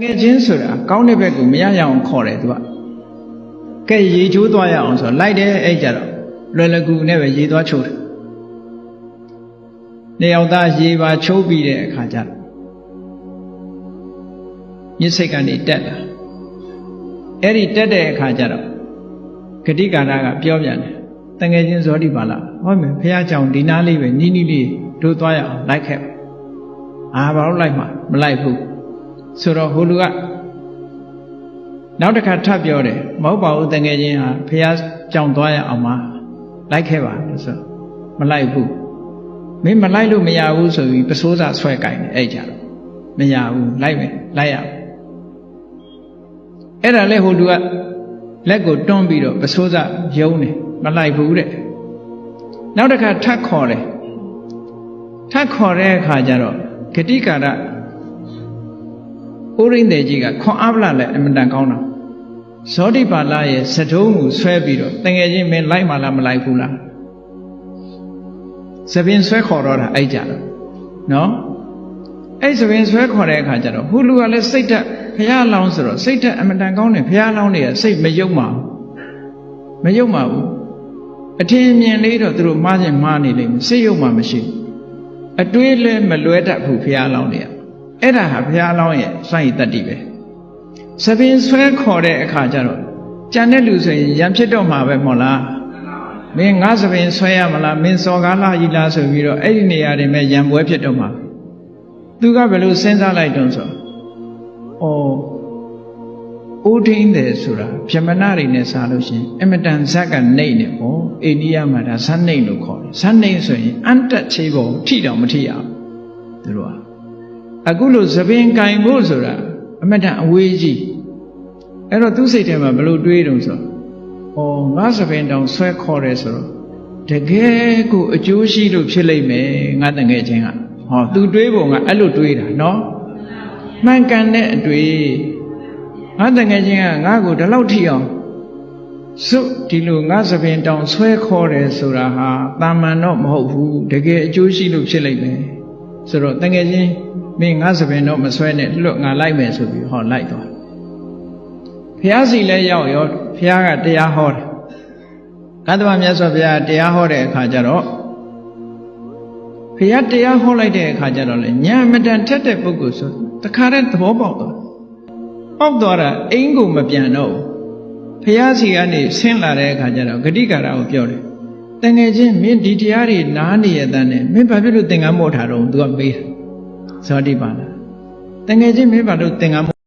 ငယ်ချင်းဆိုတာကောင်းတဲ့ဘက်ကိုမရရအောင်ခေါ်တယ်သူကကဲရေချိုးသွားရအောင်ဆိုတော့လိုက်တယ်အဲ့ကြတော့လွယ်လကူနဲ့ပဲရေသွားချိုးတယ်နေရောက်သားရေပါချိုးပြီးတဲ့အခါကျတော့မြစ်စိတ်ကနေတက်လာအဲ့ဒီတက်တဲ့အခါကျတော့ဂတိကာရကပြောပြန်တယ်တငယ်ချင်းဇောတိပါလားဟောမယ်ဖះကြောင်ဒီနားလေးပဲနီးနီးလေးတို့သွားရအောင်လိုက်ခဲ့အာဘာလို့လိုက်မှာမလိုက်ဘူး ဆိုတော့ဟိုလူကနောက်တစ်ခါထပ်ပြောတယ်မဟုတ်ပါဘူးတငယ်ချင်းဟာဖះကြောင်သွားရအောင်မှာလိုက်ခဲ့ပါလို့ဆိုမလိုက်ဘူးမင်းမလိုက်လို့မရဘူးဆိုပြီးပစိုးစာဆွဲကင်တယ်အဲ့ကြတော့မရဘူးလိုက်မယ်လိုက်ရအောင်အဲ့ဒါလဲဟိုလူကလက်ကိုတွန်းပြီးတော့ပစိုးစာယုံတယ်မလိုက်ဘူးတဲ့နောက်တစ်ခါထပ်ခေါ်တယ်ထပ်ခေါ်တဲ့အခါကျတော့ဂတိကာရ ဥရိန္ဒေကြီးကခွန်အားပလလည်းအမတန်ကောင်းတာဇောတိပါဠရဲ့စတုံးကိုဆွဲပြီးတော့တငယ်ချင်းမင်းလိုက်မှလားမလိုက်ဘူးလားသပင်ဆွဲခေါ်တော့တာအဲ့ကြတော့နော်အဲ့သပင်ဆွဲခေါ်တဲ့အခါကျတော့ဟူလူကလည်းစိတ်တက်ဖះလောင်းဆိုတော့စိတ်တက်အမတန်ကောင်းတယ်ဖះလောင်းတွေကစိတ်မယုံပါဘူးမယုံပါဘူးအထင်မြင်လေးတော့သူတို့မှားခြင်းမှားနေလိမ့်မယ်စိတ်ယုံမှမရှိဘူးအတွေးလည်းမလွဲတတ်ဘူးဖះလောင်းတွေက အဲ့ဒါဟာဘုရားလောင်းရဲ့စိုက်တတ္တိပဲသပင်ဆွဲခေါ်တဲ့အခါကျတော့ကြံတဲ့လူဆိုရင်ရံဖြစ်တော့မှာပဲမဟုတ်လားမင်းငါသပင်ဆွဲရမလားမင်းစော်ကားလားကြီးလားဆိုပြီးတော့အဲ့ဒီနေရာတွေမဲ့ရံပွဲဖြစ်တော့မှာသူကဘယ်လိုစဉ်းစားလိုက်တုံးဆိုဩဥဒိန်းတယ်ဆိုတာပြမနာတွေနဲ့စားလို့ရှိရင်အမတန်ဇက်ကနေနေပေါ့အိန္ဒိယမှာဒါဇက်နေလို့ခေါ်တယ်ဇက်နေဆိုရင်အန်တက်ချေပေါ်ထိတော့မထိရဘူးသူတို့က အခုလို့သပင်ကင်ဖို့ဆိုတာအမတန်အဝေးကြီးအဲ့တော့သူ့စိတ်ထဲမှာဘလို့တွေးတုံဆိုဩငါသပင်တောင်ဆွဲခေါ်တယ်ဆိုတော့တကယ်ကိုအကျိုးရှိလို့ဖြစ်လိမ့်မယ်ငါတငယ်ချင်းကဟောသူတွေးပုံကအဲ့လိုတွေးတာနော်မှန်ကန်တဲ့အတွေ့ငါတငယ်ချင်းကငါ့ကိုဒီလောက်ထိအောင်စွဒီလိုငါသပင်တောင်ဆွဲခေါ်တယ်ဆိုတာဟာတာမန်တော့မဟုတ်ဘူးတကယ်အကျိုးရှိလို့ဖြစ်လိမ့်မယ်ဆိုတော့တငယ်ချင်း မင်းငါစပင်တော့မဆွဲနဲ့လွတ်ငါလိုက်မယ်ဆိုပြီးဟောလိုက်သွားဖះစီလည်းရောက်ရောဖះကတရားဟောတယ်ကတ္တမမြတ်စွာဘုရားတရားဟောတဲ့အခါကျတော့ဖះတရားဟောလိုက်တဲ့အခါကျတော့လေညာမတန်ထက်တဲ့ပုဂ္ဂိုလ်ဆိုတခါတည်းသဘောပေါက်သွားပေါက်သွားတာအိမ်ကိုမပြန်တော့ဘူးဖះစီကနေဆင်းလာတဲ့အခါကျတော့ဂတိကာရကိုပြောတယ်တငယ်ချင်းမင်းဒီတရားတွေနားနေရတဲ့နဲ့မင်းဘာဖြစ်လို့သင်္ကန်းမို့ထားတော့သူကမေးတယ် ဇောတိပါလားတငယ်ချင်းမင်းဘာလို့သင်္ကန်း